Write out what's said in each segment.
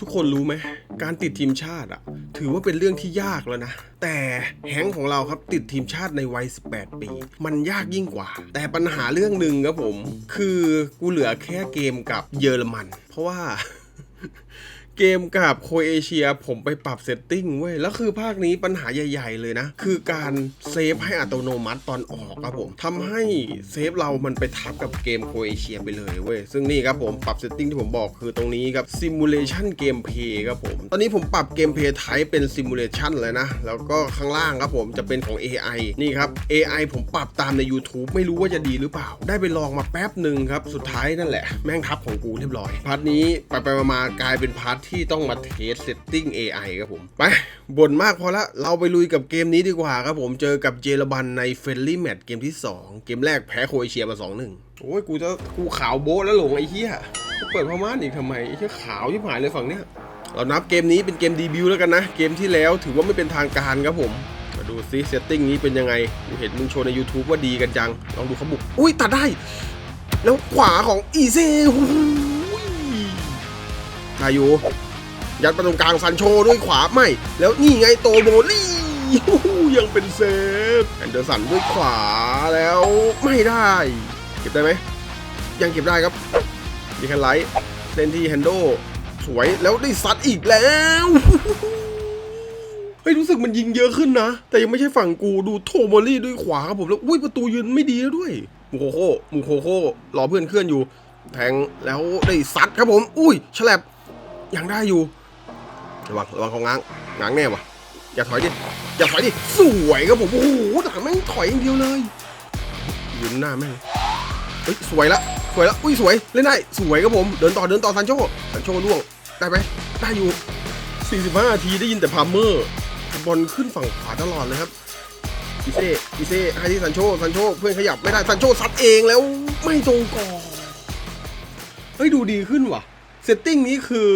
ทุกคนรู้ไหม การติดทีมชาติอะถือว่าเป็นเรื่องที่ยากแล้วนะ แต่แฮงของเราครับติดทีมชาติในวัย 18 ปี มันยากยิ่งกว่า แต่ปัญหาเรื่องหนึ่งครับผม คือกูเหลือแค่เกมกับเยอรมัน เพราะว่า เกมกับโคเอเชียผมไปปรับเซตติ้งเว้ย แล้วคือภาคนี้ปัญหาใหญ่ ๆ เลยนะ คือการเซฟให้อัตโนมัติตอนออกครับผมทำให้เซฟเรามันไปทับกับเกมโคเอเชียไปเลยเว้ย ซึ่งนี่ครับผมปรับเซตติ้งที่ผมบอกคือตรงนี้ครับ Simulation Gameplay ครับผม ตอนนี้ผมปรับเกมเพย์ไทป์เป็น Simulation เลยนะ แล้วก็ข้างล่างครับผมจะเป็นของ AI นี่ครับ AI ผมปรับตามใน YouTube ไม่รู้ว่าจะดีหรือเปล่า ได้ไปลองมาแป๊บหนึ่งครับ สุดท้ายนั่นแหละ แม่งทับของกูเรียบร้อย พาร์ทนี้ไปไปมากลายเป็นพาร์ทที่ต้องมาเทสเซตติ้ง AI ครับผม ไปบ่นมากพอละ เราไปลุยกับเกมนี้ดีกว่าครับผมเจอกับเยอรมันในเฟรนลี่แมตช์เกมที่ 2 เกมแรกแพ้โครเอเชียมา 2-1 โอ้ย กูจะกูขาวโบ๊ะแล้วหลงไอ้เหี้ยกูเปิดพม่านอีกทำไมไอ้เหี้ยขาวที่หายเลยฝั่งเนี้ยเรานับเกมนี้เป็นเกมดีบิวแล้วกันนะ เกมที่แล้วถือว่าไม่เป็นทางการครับผมมาดูซิเซตติ้งนี้เป็นยังไงกูเห็นมึงโชว์ใน YouTube ว่าดีกันจัง ลองดูเขาบุก อุ้ยตัดได้ แล้วขวาของอีเซ่หูยได้อยู่ ยัดไปตรงกลางซันโชด้วยขวาไม่ แล้วนี่ไงโตโมลี่ยังเป็นเซฟแอนเดอร์สันด้วยขวาแล้วไม่ได้ เก็บได้ไหม ยังเก็บได้ครับดีแคนไลท์เล่นที่แฮนโดสวยแล้วได้ซัดอีกแล้วเฮ้ยรู้สึกมันยิงเยอะขึ้นนะ แต่ยังไม่ใช่ฝั่งกูดูโทโมลี่ด้วยขวาครับผมแล้วอุ้ยประตูยืนไม่ดีแล้วด้วยมูโคโค่มูโคโค่รอเพื่อนเคลื่อนอยู่ แทงแล้วได้ซัดครับผม อุ้ยฉลับยังได้อยู่ ระวังระวังเของง้างง้างแน่วะอย่าถอยดิ อย่าถอยดิ สวยครับผม โอ้โหหลังแม่งถอยอย่างเดียวเลยยืนหน้าแม่งเฮ้ยสวยละสวยละอุ้ยสวย เล่นได้ สวยครับผม เดินต่อ เดินต่อซันโชซันโชล่วง ได้ไหมได้อยู่ 45นาทีได้ยินแต่พามเมอร์ บอลขึ้นฝั่งขวาตลอดเลยครับอีเซ่อีเซ่ ให้ที่ซันโชซันโชเพื่อนขยับไม่ได้ ซันโชซัดเองแล้วไม่ตรงกรอบเฮ้ยดูดีขึ้นว่ะ เซตติ้งนี้คือ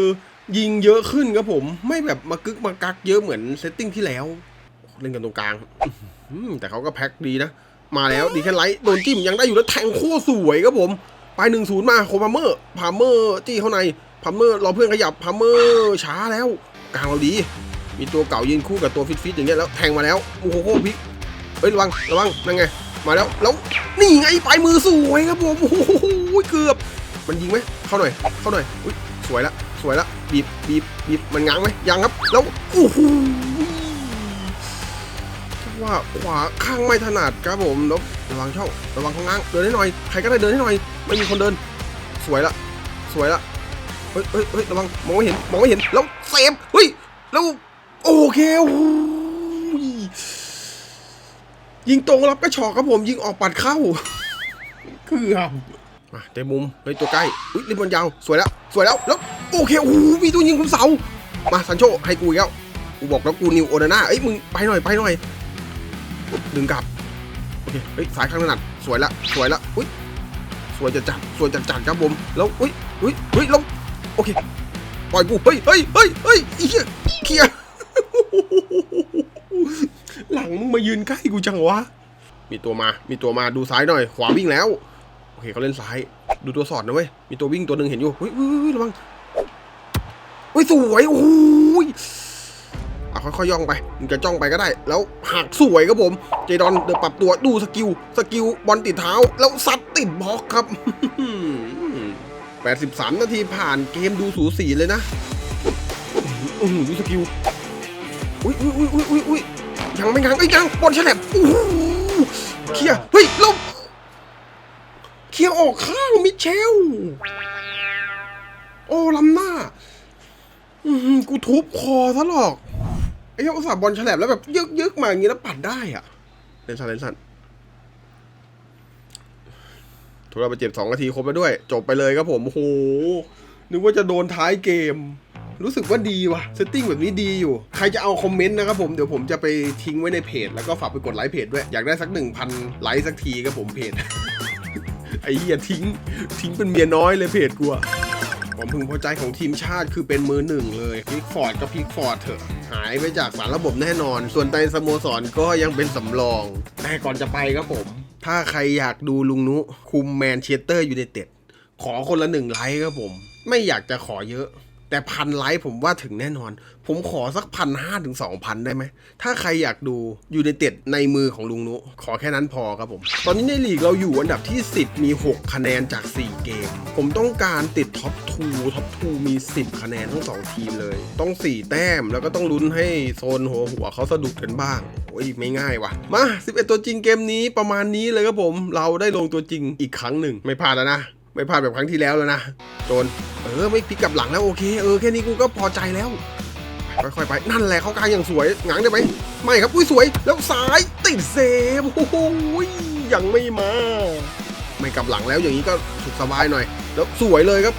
ยิงเยอะขึ้นครับผม ไม่แบบมากึกมากักเยอะเหมือนเซตติ้งที่แล้ว เล่นกันตรงกลางแต่เขาก็แพ็คดีนะ มาแล้วดีแค่ไลท์โดนจิ้มยังได้อยู่แล้วแทงโคตรสวยครับผม ไปหนึ่งศูนย์มาโคพาเมอร์พาเมอร์จี้เข้าในพาเมอร์รอเพื่อนขยับพาเมอร์ช้าแล้วกลางเราดี มีตัวเก่ายืนคู่กับตัวฟิตๆอย่างเงี้ยแล้วแทงมาแล้วมูโคโคพิกเฮ้ยระวังระวังนั่นไงมาแล้วแล้วนี่ไงปลายมือสวยครับผมโอ้โหเกือบ มันยิงไหมเข้าหน่อย เข้าหน่อยอุ้ยสวยละ สวยละบีบบีบบีบมันง้างไหมยังครับ แล้วโอ้โหว่าขวาข้างไม่ถนัดครับผมแล้วระวังช่องระวังข้างล่างเดินให้หน่อยใครก็ได้เดินให้หน่อย ไม่มีคนเดิน สวยละสวยละเฮ้ยเฮ้ยเฮ้ยระวังมองไม่เห็นมองไม่เห็นแล้วเซฟเฮ้ยแล้วโอเคโอ้โหยิงตรงรับกระชอกครับผมยิงออกปัดเข้าเกือบมาเต็มมุมเฮ้ยตัวใกล้อุ้ยริบบอลยาวสวยแล้วสวยแล้วแล้ว โอเคโอ้โหมีตัวยิงคุณเสา มาซันโชให้กูอีกแล้วกูบอกแล้วกูนิวโอนาน่าเอ้ยมึงไปหน่อยไปหน่อยดึงกลับโอเคเฮ้ยสายข้างถนัดสวยละสวยละอุ้ยสวยจัดจัดสวยจัดจัดครับผมแล้วอุ้ยอุ้ยเฮ้ยลงโอเคปล่อยกูเฮ้ยเฮ้ยเฮ้ยเฮ้ยอีเหี้ยเคลียหลังมึงมายืนใกล้กูจังวะมีตัวมา มีตัวมาดูซ้ายหน่อย ขวาวิ่งแล้ว โอเคเขาเล่นซ้าย ดูตัวสอดนะเว้ย มีตัววิ่งตัวหนึ่งเห็นอยู่เฮ้ยเฮ้ยเฮ้ยระวัง เฮ้ยสวยโอ้ยอค่อยๆย่องไปมึงจะจ้องไปก็ได้ แล้วหักสวยครับผม เจดอนเดี๋ยวปรับตัวดูสกิล สกิลบอลติดเท้า แล้วซัดติดบล็อกครับ 83 นาทีผ่านเกมดูสูสีเลยนะอื้อหือดูสกิล อุ้ยอุ้ยอุ้ยอุ้ยอุ้ยอุ้ยยังไม่งังไอ้ยยังบอลฉลบโอ้โหเคลียเฮ้ยลบเคลียออกข้างมิเชล โอ้ล้ำหน้า อือหือกูทุบคอซะหรอก ไอ้เจ้าอุตส่าห์บอลฉลับแล้วแบบยึกยึกมาอย่างงี้แล้วปัดได้อะเลนสันเลนสันทุกเราไปเจ็บสองนาทีครบแล้วด้วย จบไปเลยครับผม โอ้โห นึกว่าจะโดนท้ายเกม รู้สึกว่าดีว่ะเซตติ้งแบบนี้ดีอยู่ ใครจะเอาคอมเมนต์นะครับผม เดี๋ยวผมจะไปทิ้งไว้ในเพจ แล้วก็ฝากไปกดไลค์เพจด้วย อยากได้สัก 1,000 ไลค์สักทีครับผมเพจ ไอ้เหี้ยทิ้ง ทิ้งเป็นเมียน้อยเลยเพจกูอะ ผมพึงพอใจของทีมชาติคือเป็นมือหนึ่งเลยพิกฟอร์ดก็พิกฟอร์ดเถอะหายไปจากสารระบบแน่นอน ส่วนในสโมสรก็ยังเป็นสำรอง แต่ก่อนจะไปครับผม ถ้าใครอยากดูลุงนุ คุมแมนเชสเตอร์ยูไนเต็ดขอคนละหนึ่งไลค์ครับผม ไม่อยากจะขอเยอะ แต่พันไลค์ผมว่าถึงแน่นอน ผมขอสักพันห้าถึงสองพันได้ไหม ถ้าใครอยากดูอยู่ในเต็ดในมือของลุงนุ ขอแค่นั้นพอครับผม ตอนนี้ในลีกเราอยู่อันดับที่ 10 มี 6 คะแนนจาก 4 เกม ผมต้องการติดท็อป2ท็อป2มี 10 คะแนนทั้ง 2 ทีมเลย ต้อง 4 แต้มแล้วก็ต้องลุ้นให้โซนหัวหัวเขาสะดุดกันบ้างโอ้ยไม่ง่ายว่ะ มา 11 ตัวจริงเกมนี้ประมาณนี้เลยครับผม เราได้ลงตัวจริงอีกครั้งหนึ่งไม่พลาดแล้วนะ ไม่พลาดแบบครั้งที่แล้วแล้วนะโจนเออไม่พลิกกลับหลังแล้วโอเคเออแค่นี้กูก็พอใจแล้วค่อยๆไปนั่นแหละเขากลางอย่างสวยง้างได้ไหมไม่ครับอุ้ยสวย แล้วซ้ายติดเซฟโอ้โหยังไม่มา ไม่กลับหลังแล้วอย่างนี้ก็สุขสบายหน่อย แล้วสวยเลยครับ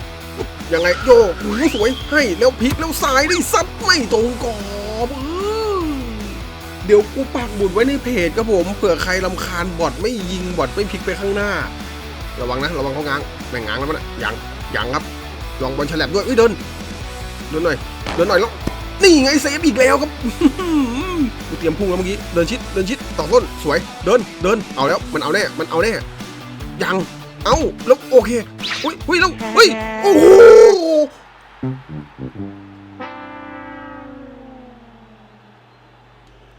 ยังไงโยกโอ้สวยให้แล้วพลิกแล้วซ้ายได้ซัดไม่ตรงกรอบเดี๋ยวกูปักบุดไว้ในเพจครับผมเผื่อใครลำคาญบอทไม่ยิงบอทไม่พลิกไปข้างหน้า ระวังนะ ระวังเขาง้าง แม่งง้างแล้วมันอะยังยังครับ ลองบอลฉลับด้วยอุ้ยเดินเดินหน่อยเดินหน่อยแล้วนี่ไงเซฟอีกแล้วครับกูเตรียมพุ่งแล้วเมื่อกี้เดินชิดเดินชิดต่อต้นสวยเดินเดินเอาแล้วมันเอาแน่มันเอาแน่ยังเอาแล้วโอเคอุ้ยอุ้ยแล้วเฮ้ยโอ้โห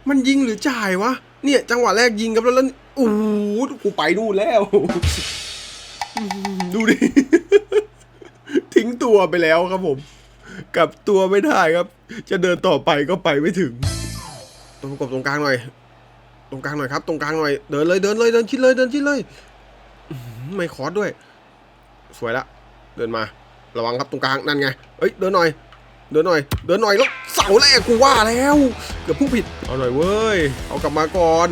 มันยิงหรือจ่ายวะเนี่ย จังหวะแรกยิงครับแล้วแล้วโอ้โหกูไปนู่นแล้ว ดูดิ ทิ้งตัวไปแล้วครับผม กลับตัวไม่ได้ครับ จะเดินต่อไปก็ไปไม่ถึงตรงประกบตรงกลางหน่อย ตรงกลางหน่อยครับ ตรงกลางหน่อย เดินเลยเดินเลยเดินชิดเลยเดินชิดเลย ไม่คอร์สด้วย สวยละ เดินมา ระวังครับตรงกลางนั่นไง เอ้ยเดินหน่อย เดินหน่อย เดินหน่อยแล้วเสาแรกกูว่าแล้ว เกือบพุ่งผิด เอาหน่อยเว้ย เอากลับมาก่อน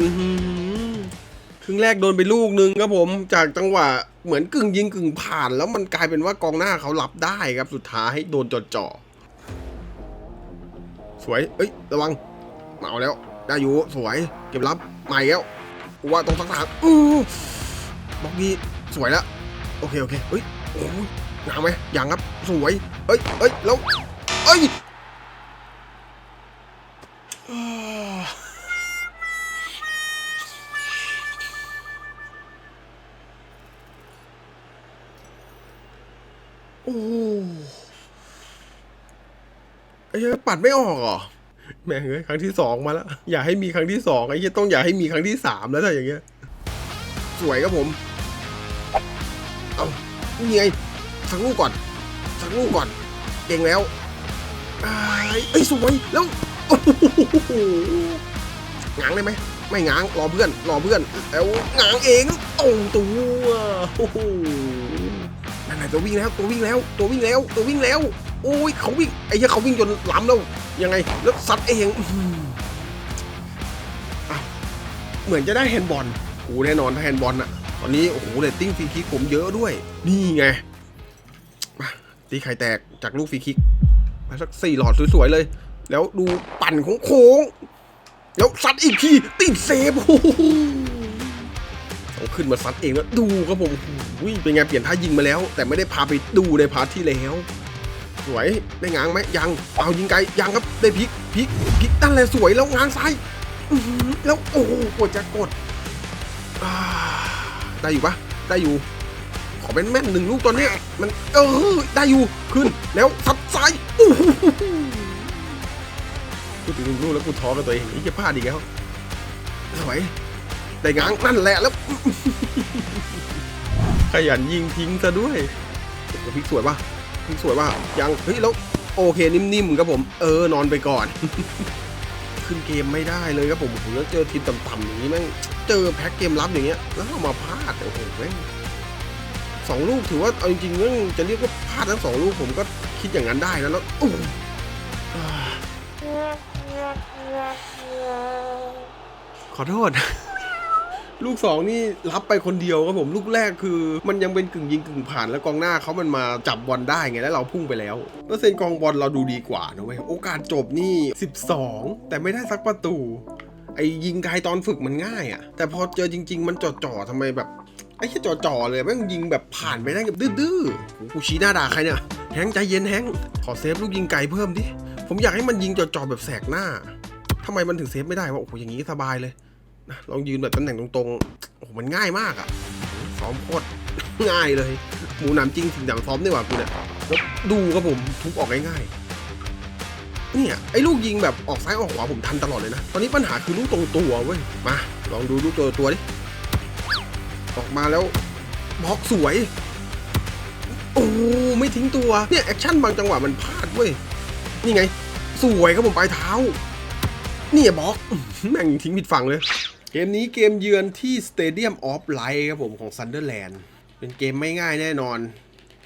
รึ่งแรกโดนไปลูกนึงครับผมจากจังหวะเหมือนกึ่งยิงกึ่งผ่าน แล้วมันกลายเป็นว่ากองหน้าเขารับได้ครับสุดท้ายโดนจดจ่อสวยเอ้ยระวังเอาแล้วได้อยู่สวยเก็บรับใหม่แล้วว่าตรงสักทางอู้บอกนี้สวยแล้วโอเคโอเคเฮ้ยโอ้ยงามไหมยังครับสวยเอ้ยเอ้ยแล้วเอ้ย ปัดไม่ออกเหรอแม่งเอ้ยครั้งที่สองมาแล้ว อย่าให้มีครั้งที่สองไอ้เหี้ยต้องอย่าให้มีครั้งที่สามแล้วถ้าอย่างเงี้ย สวยครับผม เอานี่ไงสักลูกก่อนสักลูกก่อน เก่งแล้วอ้ายเอ้ยสวยแล้วโอ้โหง้างได้ไหม ไม่ง้างรอเพื่อน รอเพื่อน แล้วง้างเองตรงตัวโอ้โหนั่นไหนตัววิ่งแล้ว ตัววิ่งแล้ว ตัววิ่งแล้ว ตัววิ่งแล้ว โอ้ยเขาวิ่งไอ้เหี้ยเขาวิ่งจนล้ำแล้วยังไงแล้วซัดเองอเหมือนจะได้แฮนด์บอลโอ้แน่นอนถ้าแฮนด์บอลอะตอนนี้โอ้โหเรตติ้งฟรีคิกผมเยอะด้วย นี่ไงตีไข่แตกจากลูกฟรีคิกมาสักสี่หลอดสวยๆเลย แล้วดูปั่นของโค้งๆแล้วซัดอีกทีติดเซฟโอ้โหเอาขึ้นมาซัดเองแล้วดูครับผมโอ้โหเป็นไงเปลี่ยนท่ายิงมาแล้ว แต่ไม่ได้พาไปดูในพาร์ทที่แล้ว สวยได้ง้างไหมยังเอายิงไกลยังครับได้พลิกพลิกพลิกนั่นแหละสวยแล้วง้างซ้ายแล้วโอ้โหกดจะกดได้อยู่ปะได้อยู่ ขอเป็นแม่นหนึ่งลูกตอนนี้มันเออได้อยู่ขึ้นแล้วซัดซ้ายโอ้โหกูถึงหนึ่งลูกแล้วกูท้อกับตัวเองนี่จะพลาดอีกแล้วสวยได้ง้างนั่นแหละแล้วขยันยิงทิ้งซะด้วยพิกสวยปะ พิกสวยปะยังเฮ้ยแล้วโอเคนิ่มๆครับผมเออนอนไปก่อน ขึ้นเกมไม่ได้เลยครับผมผมแล้วเจอทีมต่ำๆอย่างนี้แม่งเจอแพ็คเกมรับอย่างเงี้ยแล้วเอามาพลาดโอ้โหแม่งสองลูกถือว่าเอาจริงๆเรื่องจะเรียกว่าพลาดทั้งสองลูกผมก็คิดอย่างนั้นได้นะแล้วอู้อ่าขอโทษ ลูกสองนี่รับไปคนเดียวครับผมลูกแรกคือ มันยังเป็นกึ่งยิงกึ่งผ่านแล้วกองหน้าเขามันมาจับบอลได้ไงแล้วเราพุ่งไปแล้วเปอร์เซ็นต์กองบอลเราดูดีกว่านะเว้ยโอกาสจบนี่ 12 แต่ไม่ได้สักประตู ไอ้ยิงไกลตอนฝึกมันง่ายอะแต่พอเจอจริง ๆ มันจ่อๆทำไมแบบไอ้แค่จ่อๆเลยแม่งยิงแบบผ่านไปได้แบบดื้อๆโอ้โหกูชี้หน้าด่าใครเนี่ยแฮงใจเย็นแฮงขอเซฟลูกยิงไกลเพิ่มดิผมอยากให้มันยิงจ่อๆแบบแสกหน้าทำไมมันถึงเซฟไม่ได้วะโอ้โหอย่างนี้สบายเลย ลองยืนแบบตำแหน่งตรงๆ โอ้โหมันง่ายมากอะซ้อมโคตรง่ายเลย หมูหนามจริงสิ่งดังซ้อมดีกว่ากูเนี่ยแล้วดูครับผมทุบออกง่ายๆเนี่ยไอ้ลูกยิงแบบออกซ้ายออกขวาผมทันตลอดเลยนะ ตอนนี้ปัญหาคือลูกตรงตัวเว้ย มา ลองดูลูกตัวตัวดิ ออกมาแล้วบล็อกสวย โอ้ไม่ทิ้งตัว เนี่ยแอคชั่นบางจังหวะมันพลาดเว้ย นี่ไง สวยครับผมปลายเท้า เนี่ยบล็อกแม่งทิ้งผิดฝั่งเลย เกมนี้เกมเยือนที่ Stadium of Light ครับผมของ Sunderland เป็นเกมไม่ง่ายแน่นอน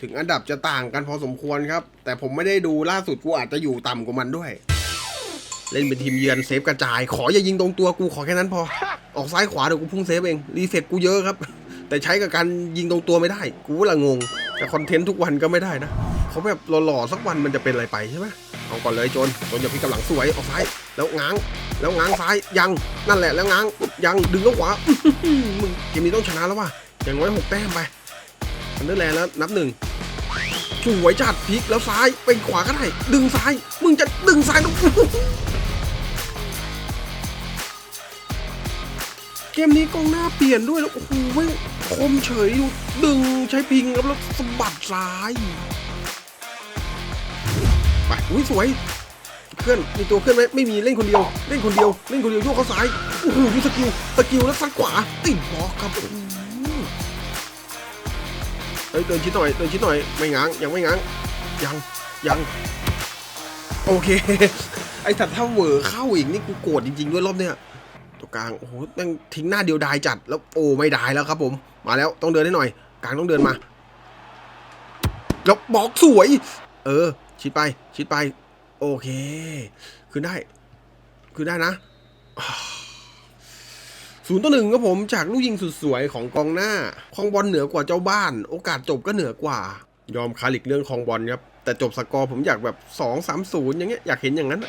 ถึงอันดับจะต่างกันพอสมควรครับ แต่ผมไม่ได้ดูล่าสุดกูอาจจะอยู่ต่ำกว่ามันด้วย เล่นเป็นทีมเยือนเซฟกระจาย ขออย่ายิงตรงตัวกูขอแค่นั้นพอ ออกซ้ายขวาเดี๋ยวกูพุ่งเซฟเอง รีเฟกกูเยอะครับ แต่ใช้กับการยิงตรงตัวไม่ได้ กูละงง แต่คอนเทนต์ทุกวันก็ไม่ได้นะเขาแบบหล่อๆสักวันมันจะเป็นอะไรไปใช่ไหมเอาก่อนเลยโจนโจนอย่าพิกำลังสวยออกซ้าย แล้วง้าง แล้วง้างซ้ายยังนั่นแหละแล้วง้างยังดึงแล้วขวามึงเกมนี้ต้องชนะแล้วว่ะอย่างน้อยหกแต้มไปอันเดอร์แลนด์แล้วนับหนึ่งสวยจัดพลิกแล้วซ้ายไปขวาก็ได้ดึงซ้าย มึงจะดึงซ้ายแล้วเกมนี้กองหน้าเปลี่ยนด้วยแล้วโอ้โหแม่งคมเฉยอยู่ดึงใช้พิงครับแล้วสะบัดซ้ายไปอุ้ยสวย เพื่อนมีตัวเคลื่อนไหมไม่มีเล่นคนเดียว เล่นคนเดียวเล่นคนเดียวโยกเข้าซ้ายโอ้โหดูสกิลสกิลแล้วซัดขวาติดบล็อกครับเฮ้ยเดินชิดหน่อยเดินชิดหน่อยไม่ง้างยังไม่ง้างยังยังโอเค ไอ้สัตว์ถ้าเวอเข้าอีกนี่กูโกรธจริง ๆ ด้วยรอบเนี้ยตัวกลางโอ้โหแม่งทิ้งหน้าเดียวดายจัดแล้วโอ้ไม่ได้แล้วครับผม มาแล้วต้องเดินให้หน่อย กลางต้องเดินมาแล้วบล็อกสวย เออ ชิดไปชิดไป โอเค คือได้ คือได้นะศูนย์ต่อหนึ่งครับผมจากลูกยิงสุดสวยของกองหน้าคองบอลเหนือกว่าเจ้าบ้าน โอกาสจบก็เหนือกว่า ยอมคาลิกเรื่องคองบอลครับ แต่จบสกอร์ผมอยากแบบสองสามศูนย์อย่างเงี้ยอยากเห็นอย่างนั้น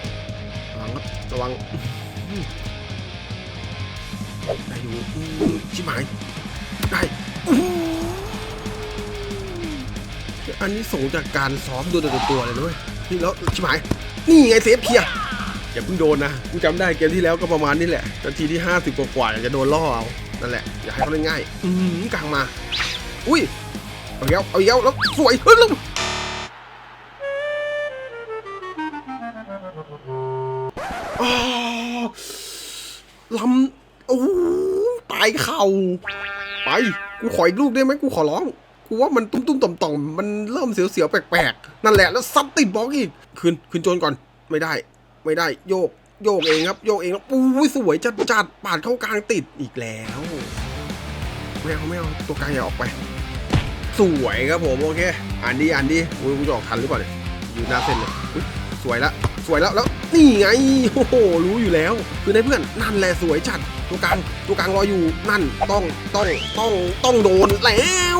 ระวังครับระวังได้อยู่ชิบหายได้อันนี้ส่งจากการซ้อมตัวต่อตัวเลยนะเว้ยนี่แล้วชิบหาย นี่ไงเซฟเคลียร์อย่าเพิ่งโดนนะกูจำได้เกมที่แล้วก็ประมาณนี้แหละนาทีที่ 50 กว่าๆอยากจะโดนล่อเอานั่นแหละ อย่าให้เขาเล่นง่าย อืมกลางมา อุ้ยเอาเย้าเอาเย้าแล้วสวยเฮ้ยแล้วอ้าวลำโอ้ตายเข่าไป กูขออีกลูกได้ไหมกูขอร้อง กูว่ามันตุ้มๆต่อมๆมันเริ่มเสียวๆแปลกๆ นั่นแหละแล้วซัดติดบล็อกอีกขึ้นขึ้นโจนก่อนไม่ได้ ไม่ได้โยกโยกเองครับ โยกเองแล้วปุ้สวยจัดจัดปาดเข้ากลางติดอีกแล้วไม่เอาไม่เอาตัวกลางอย่าออกไป สวยครับผมโอเคอ่านดีอ่านดีกูกูจะออกทันหรือเปล่าเนี่ยอยู่หน้าเส้นเลยสวยละสวยแล้วแล้วนี่ไงโอ้โหรู้อยู่แล้ว คือในเพื่อนนั่นแหละสวยจัด ตัวกลางตัวกลางรออยู่นั่นต้องต้องต้องต้องโดนแล้ว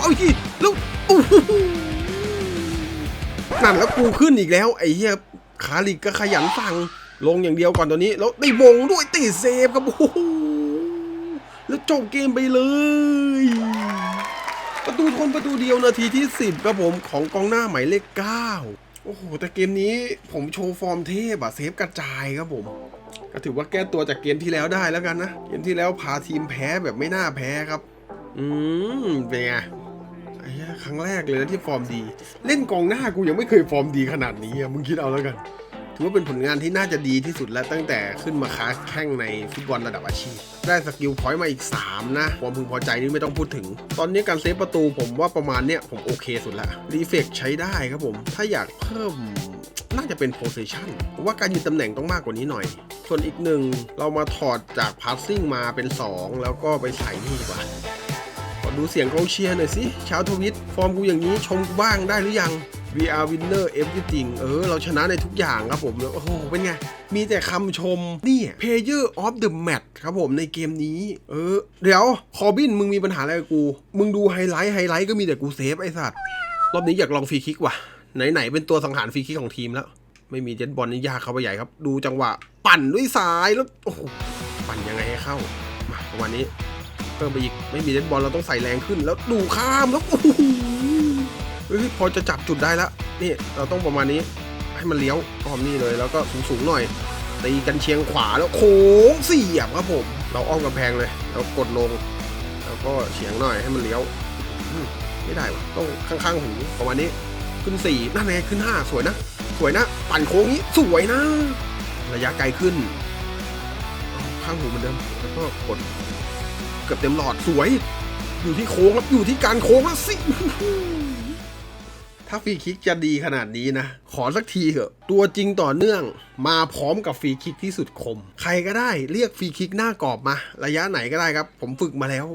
เอาอีกทีแล้วนั่นแล้วกูขึ้นอีกแล้วไอ้เหี้ยขาลิกก็ขยันฟังลงอย่างเดียวก่อนตัวนี้ แล้วได้มงด้วยติดเซฟครับโอ้โหแล้วจบเกมไปเลย ประตูทนประตูเดียวนาทีที่ 10 ครับผมของกองหน้าหมายเลข 9 โอ้โห แต่เกมนี้ผมโชว์ฟอร์มเทพอะเซฟกระจายครับผม ก็ถือว่าแก้ตัวจากเกมที่แล้วได้แล้วกันนะ เกมที่แล้วพาทีมแพ้แบบไม่น่าแพ้ครับ อืม เป็นไงไอ้ครั้งแรกเลยนะที่ฟอร์มดี เล่นกองหน้ากูยังไม่เคยฟอร์มดีขนาดนี้อะมึงคิดเอาแล้วกัน ถือว่าเป็นผลงานที่น่าจะดีที่สุดแล้วตั้งแต่ขึ้นมาค้าแข่งในฟุตบอลระดับอาชีพ ได้สกิลพอยต์มาอีก 3 นะความพึงพอใจนี่ไม่ต้องพูดถึง ตอนนี้การเซฟประตูผมว่าประมาณเนี้ยผมโอเคสุดละรีเฟกใช้ได้ครับผม ถ้าอยากเพิ่มน่าจะเป็นโพส i ชันผมว่าการยืนตำแหน่งต้องมากกว่านี้หน่อย ส่วนอีกหนึ่งเรามาถอดจากพาสซิ่งมาเป็น 2 แล้วก็ไปใส่นี่ดีกว่าขอดูเสียงกองเชียร์หน่อยสิชาวทวิต ฟอร์มกูอย่างนี้ชมกูบ้างได้หรือยัง We are winner everything เออ เราชนะในทุกอย่างครับผมแล้วโอ้โห เป็นไง มีแต่คำชม นี่ Player of the Match ครับผมในเกมนี้ เออ เดี๋ยว คอบินมึงมีปัญหาอะไรกับกู มึงดูไฮไลท์ ไฮไลท์ก็มีแต่กูเซฟไอ้สัตว์ รอบนี้อยากลองฟรีคิกว่ะ ไหน ๆ เป็นตัวสังหารฟรีคิกของทีมแล้ว ไม่มีเจ็ตบอลนี่ยากเข้าไปใหญ่ครับ ดูจังหวะ ปั่นด้วยซ้ายแล้ว โอ้โห ปั่นยังไงให้เข้า มาประมาณนี้ เพิ่มไปอีก ไม่มีเล่นบอลเราต้องใส่แรงขึ้น แล้วดูข้ามแล้วโอ้โห เฮ้ยพอจะจับจุดได้แล้วนี่เราต้องประมาณนี้ให้มันเลี้ยวอ้อมนี่เลย แล้วก็สูงๆหน่อยตีกันเชียงขวาแล้วโค้งเสียบครับผม เราอ้อมกำแพงเลยแล้วกดลง แล้วก็เฉียงหน่อยให้มันเลี้ยวไม่ได้วะต้องข้างๆหูประมาณนี้ขึ้นสี่นั่นไงขึ้นห้าสวยนะ สวยนะ ปั่นโค้งนี้สวยนะ ระยะไกลขึ้น ข้างหูเหมือนเดิมแล้วก็กดเกือบเต็มหลอดสวย อยู่ที่โค้งครับอยู่ที่การโค้งแล้วสิ ถ้าฟรีคิกจะดีขนาดนี้นะ ขอสักทีเถอะ ตัวจริงต่อเนื่องมาพร้อมกับฟรีคิกที่สุดคม ใครก็ได้เรียกฟรีคิกหน้ากรอบมา ระยะไหนก็ได้ครับ ผมฝึกมาแล้ว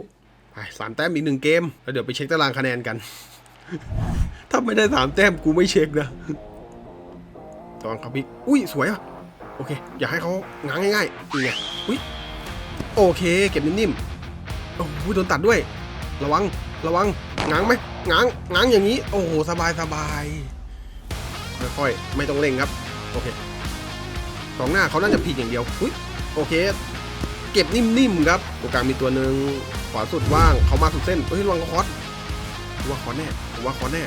ไปสามแต้มอีกหนึ่งเกม แล้วเดี๋ยวไปเช็คตารางคะแนนกัน ถ้าไม่ได้สามแต้มกูไม่เช็คนะตอนเขาพิกอุ้ยสวยอะโอเค อย่าให้เขาง้างง่ายๆนี่ไงอุ้ยโอเค เก็บนิ่มๆโอ้โหโดนตัดด้วย ระวัง ระวังง้างไหมง้างง้างอย่างนี้ โอ้โหสบายสบายค่อยๆไม่ต้องเร่งครับโอเคกองหน้าเขาน่าจะผิดอย่างเดียวอุ้ยโอเค เก็บนิ่มๆครับตรงกลางมีตัวหนึ่งขวาสุดว่างเขามาสุดเส้นเฮ้ยระวังคอสว่าคอสแน่ผมว่าคอสแน่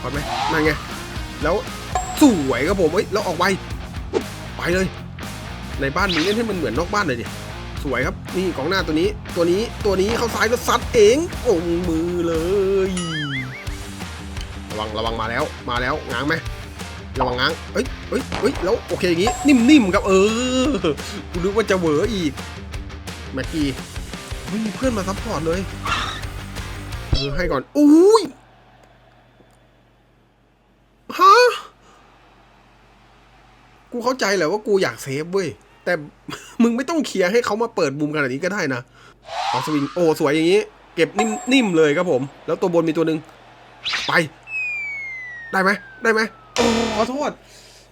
คอสไหมนั่นไงแล้วสวยครับผมเอ้ยแล้วออกไปไปเลย ในบ้านมึงเล่นให้มันเหมือนนอกบ้านเลยดิ สวยครับ นี่กองหน้าตัวนี้ ตัวนี้ตัวนี้เข้าซ้ายแล้วซัดเององมือเลย ระวังระวังมาแล้วมาแล้วง้างไหมระวังง้างเอ้ยเอ้ยเอ้ยแล้วโอเคอย่างงี้ นิ่มๆครับเออกูนึกว่าจะเหวออีกแม็กกี้ไม่มีเพื่อนมาซัพพอร์ตเลยเออให้ก่อนอุ้ยฮะกูเข้าใจแหละว่ากูอยากเซฟเว้ย แต่มึงไม่ต้องเคลียร์ให้เขามาเปิดมุมขนาดนี้ก็ได้นะเอาสวิงโอ้สวยอย่างนี้ เก็บนิ่มนิ่มเลยครับผม แล้วตัวบนมีตัวหนึ่งไป ได้ไหมได้ไหมโอ้ขอโทษ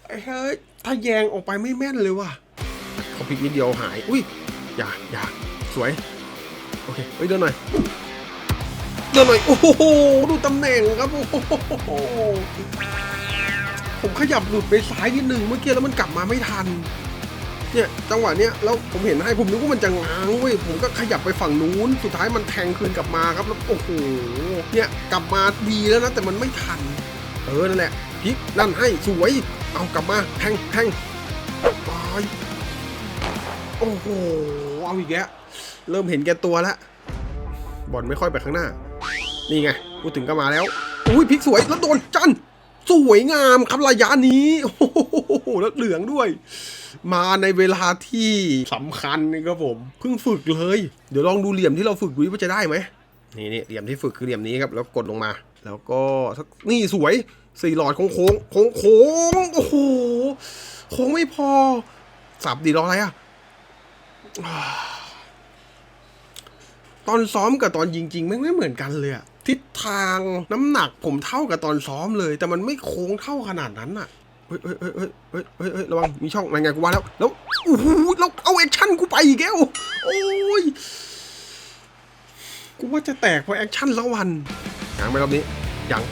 ไอ้เฮ้ยถ้าแยงออกไปไม่แม่นเลยว่ะเขาพลิกนิดเดียวหาย อุ้ยอย่าอย่าสวย โอเคเฮ้ยเดินหน่อยเดินหน่อย โอ้โห ดูตำแหน่งครับ โอ้โห ผมขยับหลุดไปซ้ายนิดหนึ่งเมื่อกี้แล้วมันกลับมาไม่ทัน เนี่ยจังหวะเนี้ยแล้วผมเห็นให้ผมนึกว่ามันจะง้างเว้ยผมก็ขยับไปฝั่งนู้น สุดท้ายมันแทงคืนกลับมาครับแล้วโอ้โหเนี่ยกลับมาดีแล้วนะแต่มันไม่ทัน เออนั่นแหละพลิกลั่นให้สวย เอากลับมาแทงแทงไปโอ้โหเอาอีกแล้วเริ่มเห็นแก่ตัวแล้วบอลไม่ค่อยไปข้างหน้า นี่ไงพูดถึงก็มาแล้วอุ้ยพลิกสวยแล้วโดนจันสวยงามครับระยะนี้โอ้โหแล้วเหลืองด้วย มาในเวลาที่สำคัญนี่ครับผมเพิ่งฝึกเลย เดี๋ยวลองดูเหลี่ยมที่เราฝึกดูว่าจะได้ไหมนี่นี่เหลี่ยมที่ฝึกคือเหลี่ยมนี้ครับแล้วกดลงมา แล้วก็นี่สวยสี่หลอดโค้งโค้งโค้งโค้งโอ้โหโค้งไม่พอ สับดีรออะไรอะอ่าตอนซ้อมกับตอนยิงจริงแม่งไม่เหมือนกันเลยอะทิศทางน้ำหนักผมเท่ากับตอนซ้อมเลย แต่มันไม่โค้งเท่าขนาดนั้นอะ เฮ้ยเฮ้ยเฮ้ยเฮ้ยเฮ้ยเฮ้ยระวังมีช่องอะไรไงกูว่าแล้ว แล้วโอ้โหแล้วเอาแอคชั่นกูไปอีกแล้วโอ้ยกูว่าจะแตกเพราะแอคชั่นละวันง้างไหมรอบนี้ยัง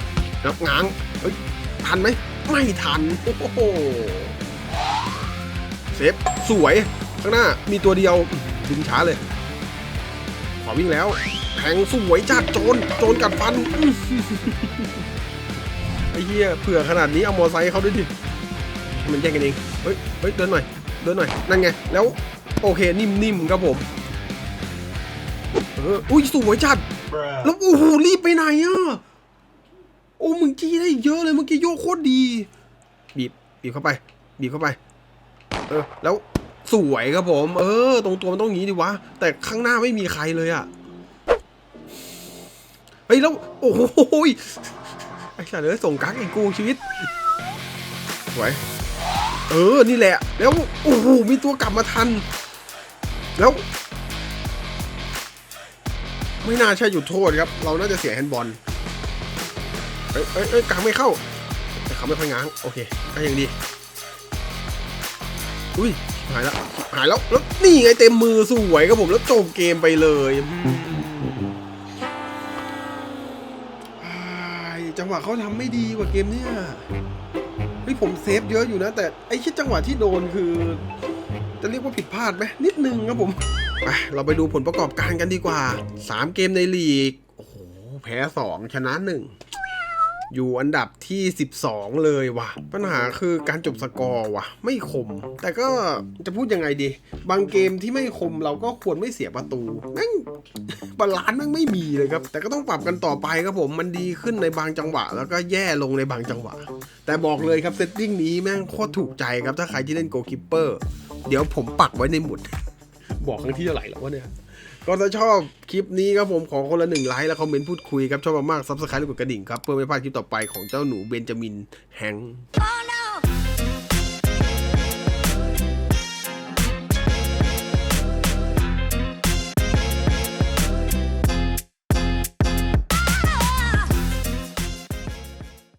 แล้วง้างเฮ้ยทันไหมไม่ทันโอ้โหเซฟสวยข้างหน้ามีตัวเดียวดึงช้าเลยขอวิ่งแล้วแทงสวยจัดโจรโจรกัดฟัน อื้อไอ้เหี้ยเผื่อขนาดนี้เอามอไซค์เขาด้วยดิมันแย่งกันเองเฮ้ยเฮ้ยเดินหน่อยเดินหน่อยนั่นไงแล้วโอเคนิ่มๆครับผมเอออุ้ยสวยจัดแล้วโอ้โหรีบไปไหนอะโอ้มึงจี้ได้เยอะเลยเมื่อกี้โยกโคตรดี บีบบีบเข้าไป บีบเข้าไป เออ แล้วสวยครับผม เออ ตรงตัวมันต้องงี้ดิวะ แต่ข้างหน้าไม่มีใครเลยอะเฮ้ยแล้ว โอ้โห ยไอ้สัตว์เลยส่งกั๊กอีกกูชีวิตสวยเออ นี่แหละ แล้ว โอ้โห มีตัวกลับมาทัน แล้ว ไม่น่าใช่หยุดโทษครับ เราน่าจะเสียแฮนด์บอล เอ้ยเอ้ยเอ้ยกลางไม่เข้า แต่เขาไม่ค่อยง้าง โอเคก็ยังดี อุ้ย หายแล้ว หายแล้ว แล้วนี่ไงเต็มมือสวยครับผม แล้วจบเกมไปเลย งหวะเขาทำไม่ดีกว่าเกมเนี่ยเฮ้ยผมเซฟเยอะอยู่นะ แต่ไอ้ชิดจังหวะที่โดนคือ จะเรียกว่าผิดพลาดไหมนิดนึงครับผมเราไปดูผลประกอบการกันดีกว่า 3 เกมในลีก โอ้โห แพ้ 2 ชนะ 1 อยู่อันดับที่ 12 เลยว่ะ ปัญหาคือการจบสกอร์ว่ะ ไม่คม แต่ก็จะพูดยังไงดี บางเกมที่ไม่คมเราก็ควรไม่เสียประตูแม่งบาลานซ์แม่งไม่มีเลยครับ แต่ก็ต้องปรับกันต่อไปครับผมมันดีขึ้นในบางจังหวะ แล้วก็แย่ลงในบางจังหวะ แต่บอกเลยครับเซตติ้งนี้แม่งโคตรถูกใจครับถ้าใครที่เล่นโกคิปเปอร์เดี๋ยวผมปักไว้ในหมุด บอกครั้งที่เท่าไหร่แล้ววะเนี่ย ก็ถ้าชอบคลิปนี้ครับผมขอคนละหนึ่งไลค์และคอมเมนต์พูดคุยครับ ชอบมากๆซับสไครต์และกดกระดิ่งครับ เพื่อไม่พลาดคลิปต่อไปของเจ้าหนูเบนจามินแฮงค์ Oh